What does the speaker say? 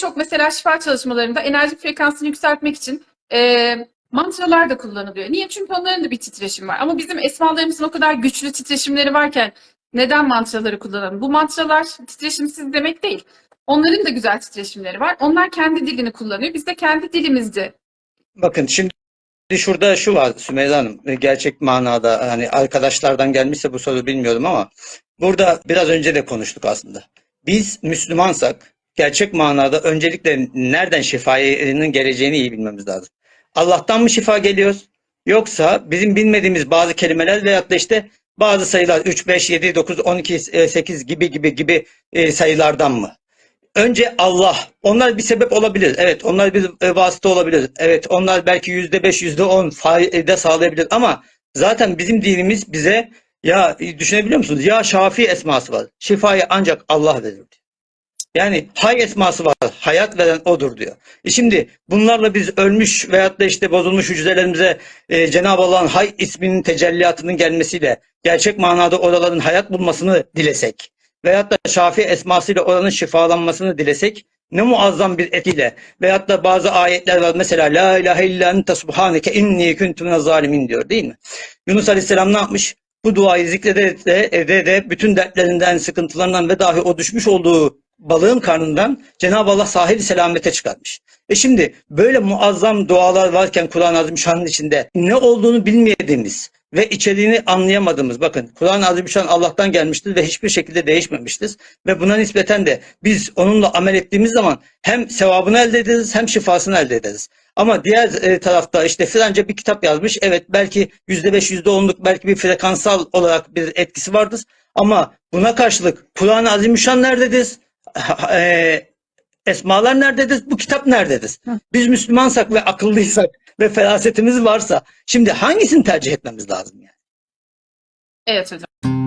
birçok mesela şifa çalışmalarında enerji frekansını yükseltmek için e, mantralar da kullanılıyor. Niye? Çünkü onların da bir titreşimi var. Ama bizim esmalarımızın o kadar güçlü titreşimleri varken neden mantraları kullanalım? Bu mantralar titreşimsiz demek değil. Onların da güzel titreşimleri var. Onlar kendi dilini kullanıyor. Biz de kendi dilimizde Bakın şimdi şurada şu var Sümeyye Hanım. e, Gerçek manada hani arkadaşlardan gelmişse bu soru bilmiyorum ama burada biraz önce de konuştuk aslında. Biz Müslümansak gerçek manada öncelikle nereden şifanın geleceğini iyi bilmemiz lazım. Allah'tan mı şifa geliyor? Yoksa bizim bilmediğimiz bazı kelimeler veyahut da işte bazı sayılar 3, 5, 7, 9, 12, e, 8 gibi gibi gibi e, sayılardan mı? Önce Allah. Onlar bir sebep olabilir. Evet, onlar bir e, vasıta olabilir. Evet, onlar belki yüzde beş, yüzde on fayda sağlayabilir. Ama zaten bizim dinimiz bize ya düşünebiliyor musunuz? Ya Şafi esması var. Şifayı ancak Allah verir. Yani hay esması var. Hayat veren odur diyor. E şimdi bunlarla biz ölmüş veyahut da işte bozulmuş hücrelerimize e, Cenab-ı Allah'ın hay isminin tecelliyatının gelmesiyle gerçek manada oraların hayat bulmasını dilesek veyahut da Şafi esmasıyla oranın şifalanmasını dilesek ne muazzam bir etiyle veyahut da bazı ayetler var mesela La ilahe illa ente subhaneke inni kuntu minez zalimin diyor değil mi? Yunus Aleyhisselam ne yapmış? Bu duayı zikrede de, ede de bütün dertlerinden, sıkıntılarından ve dahi o düşmüş olduğu balığın karnından Cenab-ı Allah sahil selamete çıkartmış. E şimdi böyle muazzam dualar varken Kur'an-ı Azimüşşan'ın içinde ne olduğunu bilmediğimiz ve içeriğini anlayamadığımız bakın Kur'an-ı Azimüşşan Allah'tan gelmiştir ve hiçbir şekilde değişmemiştir. Ve buna nispeten de biz onunla amel ettiğimiz zaman hem sevabını elde ederiz hem şifasını elde ederiz. Ama diğer e, tarafta işte filanca bir kitap yazmış. Evet belki yüzde beş, yüzde onluk belki bir frekansal olarak bir etkisi vardır. Ama buna karşılık Kur'an-ı Azimüşşan nerededir? E, esmalar nerededir? Bu kitap nerededir? Biz Müslümansak ve akıllıysak ve ferasetimiz varsa şimdi hangisini tercih etmemiz lazım yani? evet hocam.